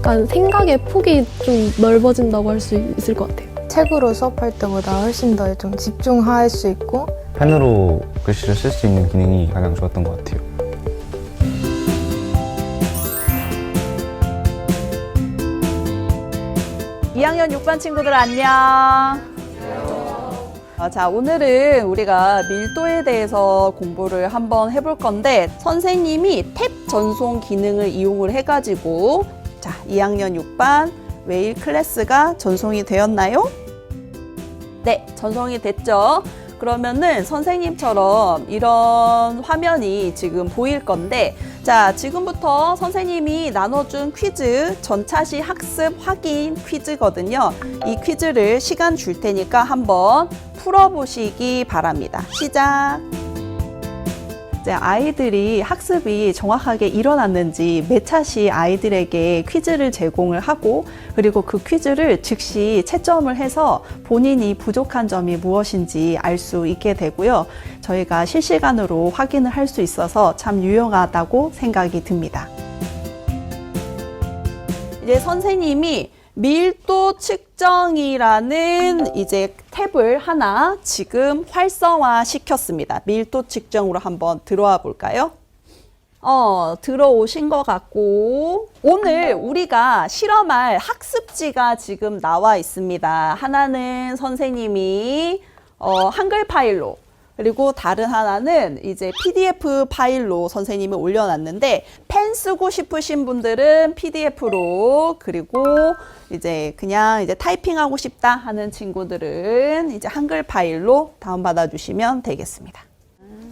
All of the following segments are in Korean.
약간 생각의 폭이 좀 넓어진다고 할 수 있을 것 같아요. 책으로 수업할 때보다 훨씬 더 좀 집중할 수 있고 펜으로 글씨를 쓸 수 있는 기능이 가장 좋았던 것 같아요. 2학년 6반 친구들 안녕. 어, 자, 오늘은 우리가 밀도에 대해서 공부를 한번 해볼 건데, 선생님이 탭 전송 기능을 이용을 해가지고, 자, 2학년 6반 웨일 클래스가 전송이 되었나요? 네, 전송이 됐죠. 그러면은 선생님처럼 이런 화면이 지금 보일 건데, 자, 지금부터 선생님이 나눠준 퀴즈 전차시 학습 확인 퀴즈거든요. 이 퀴즈를 시간 줄 테니까 한번 풀어보시기 바랍니다. 시작! 이제 아이들이 학습이 정확하게 일어났는지 몇 차시 아이들에게 퀴즈를 제공을 하고 그리고 그 퀴즈를 즉시 채점을 해서 본인이 부족한 점이 무엇인지 알 수 있게 되고요. 저희가 실시간으로 확인을 할 수 있어서 참 유용하다고 생각이 듭니다. 이제 선생님이 밀도 측정이라는 이제 탭을 하나 지금 활성화 시켰습니다. 밀도 측정으로 한번 들어와 볼까요? 어, 들어오신 것 같고, 오늘 우리가 실험할 학습지가 지금 나와 있습니다. 하나는 선생님이, 어, 한글 파일로, 그리고 다른 하나는 이제 PDF 파일로 선생님이 올려놨는데, 펜 쓰고 싶으신 분들은 PDF로, 그리고 이제 그냥 이제 타이핑하고 싶다 하는 친구들은 이제 한글 파일로 다운받아 주시면 되겠습니다.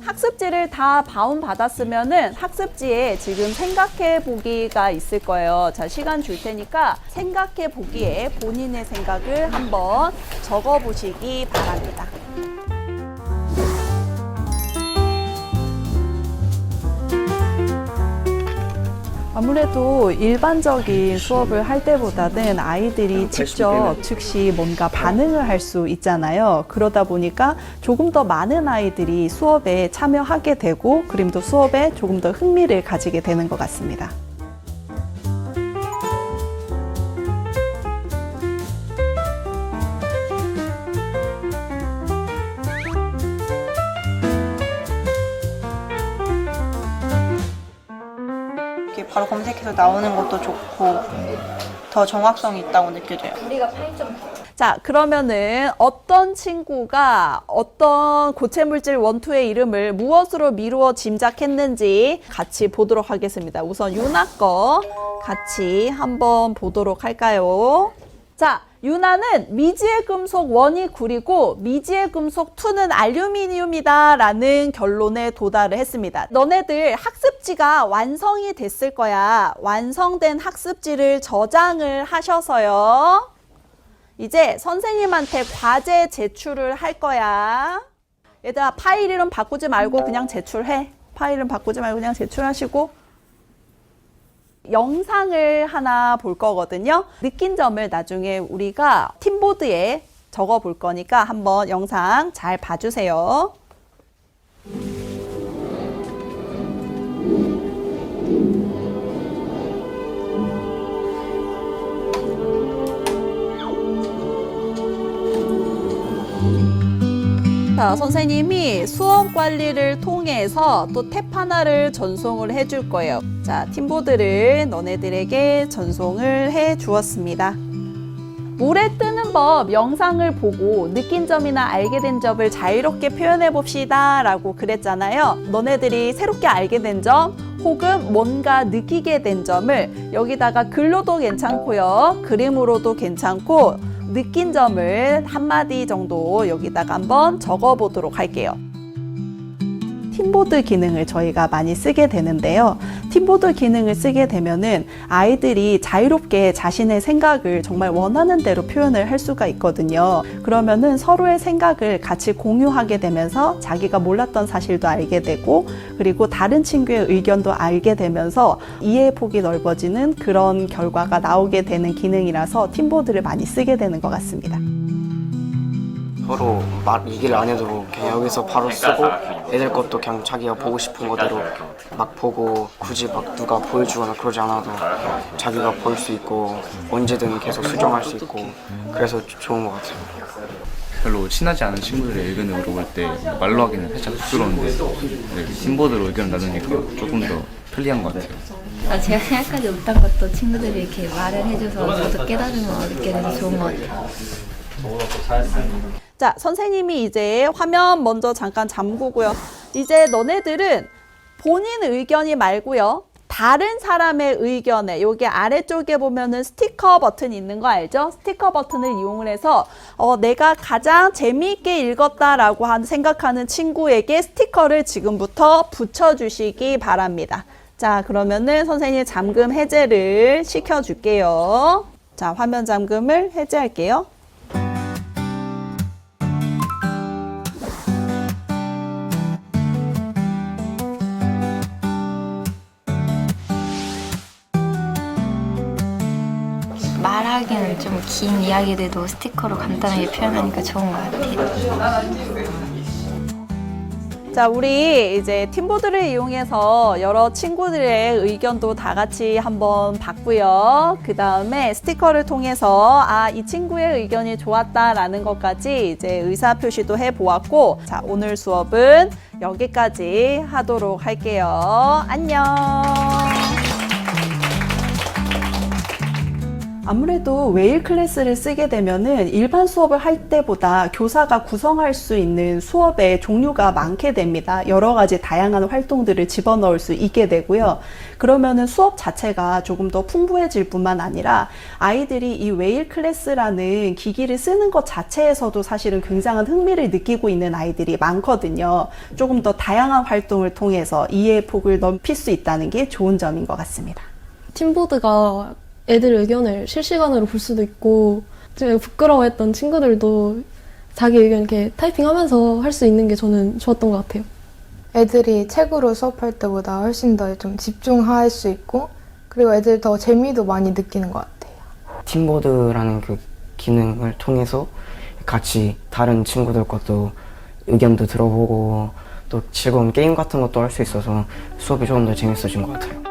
학습지를 다 다운 받았으면은 학습지에 지금 생각해 보기가 있을 거예요. 자, 시간 줄 테니까 생각해 보기에 본인의 생각을 한번 적어 보시기 바랍니다. 아무래도 일반적인 수업을 할 때보다는 아이들이 직접 즉시 뭔가 반응을 할 수 있잖아요. 그러다 보니까 조금 더 많은 아이들이 수업에 참여하게 되고 그림도 수업에 조금 더 흥미를 가지게 되는 것 같습니다. 바로 검색해서 나오는 것도 좋고 더 정확성이 있다고 느껴져요. 자, 그러면은 어떤 친구가 어떤 고체 물질 원투의 이름을 무엇으로 미루어 짐작했는지 같이 보도록 하겠습니다. 우선 유나 거 같이 한번 보도록 할까요? 자, 유나는 미지의 금속 1이 구리고 미지의 금속 2는 알루미늄이다 라는 결론에 도달을 했습니다. 너네들 학습지가 완성이 됐을 거야. 완성된 학습지를 저장을 하셔서요. 이제 선생님한테 과제 제출을 할 거야. 얘들아, 파일 이름 바꾸지 말고 그냥 제출해. 파일 이름 바꾸지 말고 그냥 제출하시고. 영상을 하나 볼 거거든요. 느낀 점을 나중에 우리가 팀보드에 적어 볼 거니까 한번 영상 잘 봐주세요. 자, 선생님이 수업 관리를 통해서 또 탭 하나를 전송을 해줄 거예요. 자, 팀보드를 너네들에게 전송을 해 주었습니다. 물에 뜨는 법 영상을 보고 느낀 점이나 알게 된 점을 자유롭게 표현해 봅시다 라고 그랬잖아요. 너네들이 새롭게 알게 된 점, 혹은 뭔가 느끼게 된 점을 여기다가 글로도 괜찮고요. 그림으로도 괜찮고 느낀 점을 한마디 정도 여기다가 한번 적어 보도록 할게요. 팀보드 기능을 저희가 많이 쓰게 되는데요. 팀보드 기능을 쓰게 되면은 아이들이 자유롭게 자신의 생각을 정말 원하는 대로 표현을 할 수가 있거든요. 그러면은 서로의 생각을 같이 공유하게 되면서 자기가 몰랐던 사실도 알게 되고 그리고 다른 친구의 의견도 알게 되면서 이해의 폭이 넓어지는 그런 결과가 나오게 되는 기능이라서 팀보드를 많이 쓰게 되는 것 같습니다. 서로 말 얘기를 안 해도 그냥 여기서 바로 쓰고 애들 것도 그냥 자기가 보고 싶은 거대로 막 보고 굳이 막 누가 보여주거나 그러지 않아도 자기가 볼 수 있고 언제든 계속 수정할 수 있고 그래서 좋은 것 같아요. 별로 친하지 않은 친구들의 의견을 물어볼 때 말로 하기는 살짝 쑥스러운데 네, 팀보드로 의견을 나누니까 조금 더 편리한 것 같아요. 아, 제가 생각하지 못한 것도 친구들이 이렇게 말을 해줘서 저도 깨달음을 얻게 돼서 좋은 것 같아요. 자, 선생님이 이제 화면 먼저 잠깐 잠그고요. 이제 너네들은 본인 의견이 말고요. 다른 사람의 의견에 여기 아래쪽에 보면은 스티커 버튼이 있는 거 알죠? 스티커 버튼을 이용을 해서 어, 내가 가장 재미있게 읽었다라고 한 생각하는 친구에게 스티커를 지금부터 붙여주시기 바랍니다. 자, 그러면은 선생님 잠금 해제를 시켜줄게요. 자, 화면 잠금을 해제할게요. 하기는 좀 긴 이야기들도 스티커로 간단하게 표현하니까 좋은 것 같아요. 자, 우리 이제 팀보드를 이용해서 여러 친구들의 의견도 다 같이 한번 봤고요. 그 다음에 스티커를 통해서 아, 이 친구의 의견이 좋았다라는 것까지 이제 의사 표시도 해 보았고, 자, 오늘 수업은 여기까지 하도록 할게요. 안녕. 아무래도 웨일 클래스를 쓰게 되면은 일반 수업을 할 때보다 교사가 구성할 수 있는 수업의 종류가 많게 됩니다. 여러 가지 다양한 활동들을 집어넣을 수 있게 되고요. 그러면은 수업 자체가 조금 더 풍부해질 뿐만 아니라 아이들이 이 웨일 클래스라는 기기를 쓰는 것 자체에서도 사실은 굉장한 흥미를 느끼고 있는 아이들이 많거든요. 조금 더 다양한 활동을 통해서 이해의 폭을 넓힐 수 있다는 게 좋은 점인 것 같습니다. 팀보드가 애들 의견을 실시간으로 볼 수도 있고 좀 부끄러워했던 친구들도 자기 의견 이렇게 타이핑하면서 할 수 있는 게 저는 좋았던 것 같아요. 애들이 책으로 수업할 때보다 훨씬 더 좀 집중할 수 있고 그리고 애들 더 재미도 많이 느끼는 것 같아요. 팀보드라는 그 기능을 통해서 같이 다른 친구들 것도 의견도 들어보고 또 즐거운 게임 같은 것도 할 수 있어서 수업이 조금 더 재밌어진 것 같아요.